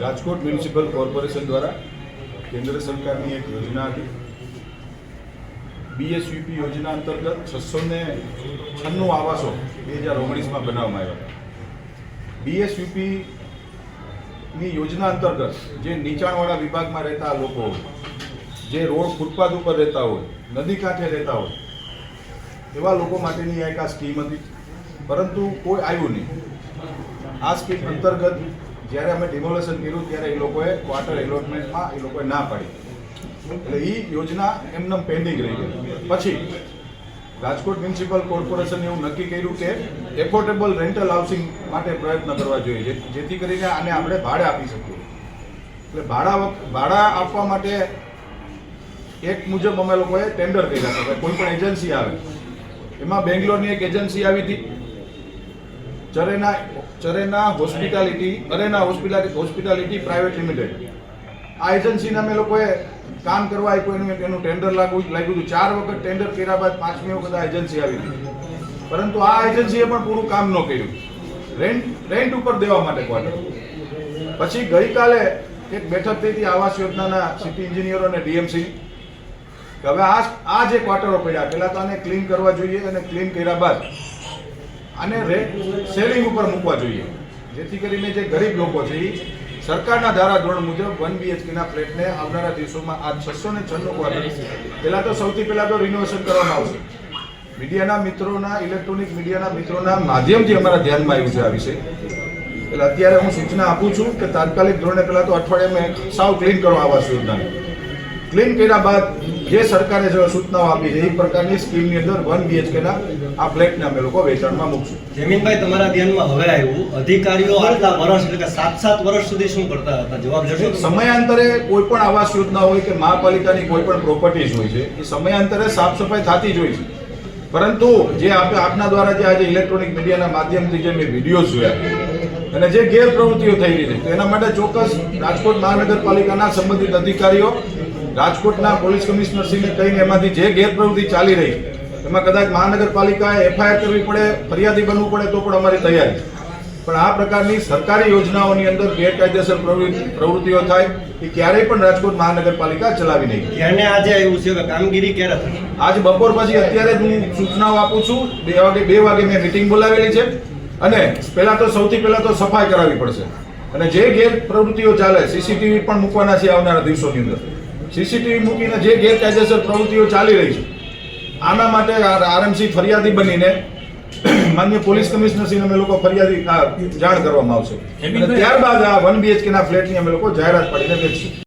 Rajkot municipal corporation દ્વારા કેન્દ્ર સરકારની એક યોજના હતી. બીએસયુપી યોજના અંતર્ગત છસો ને છન્નું આવાસો બે હજાર ઓગણીસમાં બનાવવામાં આવ્યા હતા. બીએસયુપીની યોજના અંતર્ગત જે નીચાણવાળા વિભાગમાં રહેતા લોકો જે રોડ ફૂટપાથ ઉપર રહેતા હોય, નદી કાંઠે રહેતા હોય, એવા લોકો માટેની એક આ સ્કીમ હતી. પરંતુ કોઈ આવ્યું નહીં. આ સ્કીમ અંતર્ગત જ્યારે અમે ડિમોલેશન કર્યું ત્યારે એ લોકોએ ક્વાર્ટર એલોટમેન્ટમાં એ લોકોએ ના પાડી. એટલે એ યોજના એમને પેન્ડિંગ રહી ગઈ. પછી રાજકોટ મ્યુનિસિપલ કોર્પોરેશને એવું નક્કી કર્યું કે એફોર્ડેબલ રેન્ટલ હાઉસિંગ માટે પ્રયત્ન કરવા જોઈએ જેથી કરીને આને આપણે ભાડે આપી શકીએ. એટલે ભાડા ભાડા આપવા માટે એક મુજબ અમે લોકોએ ટેન્ડર કર્યા હતા. કોઈ પણ એજન્સી આવે. એમાં બેંગ્લોરની એક એજન્સી આવી હતી. ચરેના ચરેના hospitality, Arena hospitality private limited. આ એજન્સીને અમે લોકોએ કામ કરવા આપ્યું, એનું એનું ટેન્ડર લાગુ, લાગ્યું હતું. ચાર વખત ટેન્ડર કર્યા બાદ પાંચમી વખત આ એજન્સી આવી પરંતુ આ એજન્સીએ પણ પૂરું કામ ન કર્યું. રેન્ટ રેન્ટ ઉપર દેવા માટે ક્વાર્ટર. પછી ગઈકાલે એક બેઠક થઈ હતી આવાસ યોજનાના સિટી એન્જિનિયરો અને ડીએમસી. હવે આ આ જે ક્વાર્ટરો પડ્યા, પહેલાં તો આને ક્લીન કરવા જોઈએ અને ક્લીન કર્યા બાદ આને રેટ સેલિંગ ઉપર મૂકવા જોઈએ. જેથી કરીને જે ગરીબ લોકો છે એ સરકારના ધારાધોરણ મુજબ વન બીએચકેના ફ્લેટને આવનારા દિવસોમાં આ છસો ને છન્નું ક્વાર્ટર પહેલાં તો સૌથી પહેલાં તો રિનોવેશન કરવામાં આવશે. મીડિયાના મિત્રોના ઇલેક્ટ્રોનિક મીડિયાના મિત્રોના માધ્યમથી અમારા ધ્યાનમાં આવ્યું છે આ વિશે એટલે અત્યારે હું સૂચના આપું છું કે તાત્કાલિક ધોરણે પહેલાં તો અઠવાડિયામાં સાવ ક્લીન કરો આવાસ યોજનાને. ક્લીન કર્યા બાદ જે સરકારે જે સૂચનાઓ આપી છે એ પ્રકારની સ્કીમની અંદર વન બીએચકેના આ ફ્લેટને અમે લોકો વેચાણમાં મૂકશું. જમીનભાઈ તમારા ધ્યાનમાં હવે આવ્યું અધિકારીઓ આટલા વર્ષ એટલે કે સાત સાત વર્ષ સુધી શું કરતા હતા? જવાબ જશો સમયાંતરે કોઈ પણ આવાસ યોજના હોય કે મહાપાલિકાની કોઈ પણ પ્રોપર્ટીઝ હોય છે એ સમયાંતરે સાફ સફાઈ થતી જ હોય છે. પરંતુ જે આપણે આપના દ્વારા જે આજે ઇલેક્ટ્રોનિક મીડિયાના માધ્યમથી જે મેં વીડિયો જોયા અને જે ગેરપ્રવૃત્તિઓ થઈ રહી છે તો એના માટે ચોક્કસ રાજકોટ મહાનગરપાલિકાના સંબંધિત અધિકારીઓ રાજકોટના પોલીસ કમિશનરશ્રીને કહીને એમાંથી જે ગેરપ્રવૃત્તિ ચાલી રહી એમાં કદાચ મહાનગરપાલિકાએ એફઆઈઆર કરવી પડે ફરિયાદી બનવું પડે તો પણ અમારી તૈયારી. પણ આ પ્રકારની સરકારી યોજનાઓની અંદર ગેરકાયદેસર પ્રવૃત્તિ પ્રવૃત્તિઓ થાય એ ક્યારેય પણ રાજકોટ મહાનગરપાલિકા ચલાવી નહીં. ધ્યાને આજે આવ્યું છે કે કામગીરી ક્યારે થશે? આજ બપોર પછી અત્યારે જ હું સૂચનાઓ આપું છું બે વાગે બે વાગે મેં મિટિંગ બોલાવેલી છે અને પહેલાં તો સૌથી પહેલાં તો સફાઈ કરાવવી પડશે. અને જે ગેર પ્રવૃત્તિઓ ચાલે સીસીટીવી પણ મૂકવાના છે આવનારા દિવસોની અંદર. સીસીટીવી મૂકીને જે ગેરકાયદેસર પ્રવૃત્તિઓ ચાલી રહી છે આના માટે આરએમસી ફરિયાદી બનીને માન્ય પોલીસ કમિશનરશ્રીને અમે લોકો ફરિયાદી જાણ કરવામાં આવશે. ત્યારબાદ આ વન બીએચકેના ફ્લેટની અમે લોકો જાહેરાત પાડીને વેચશું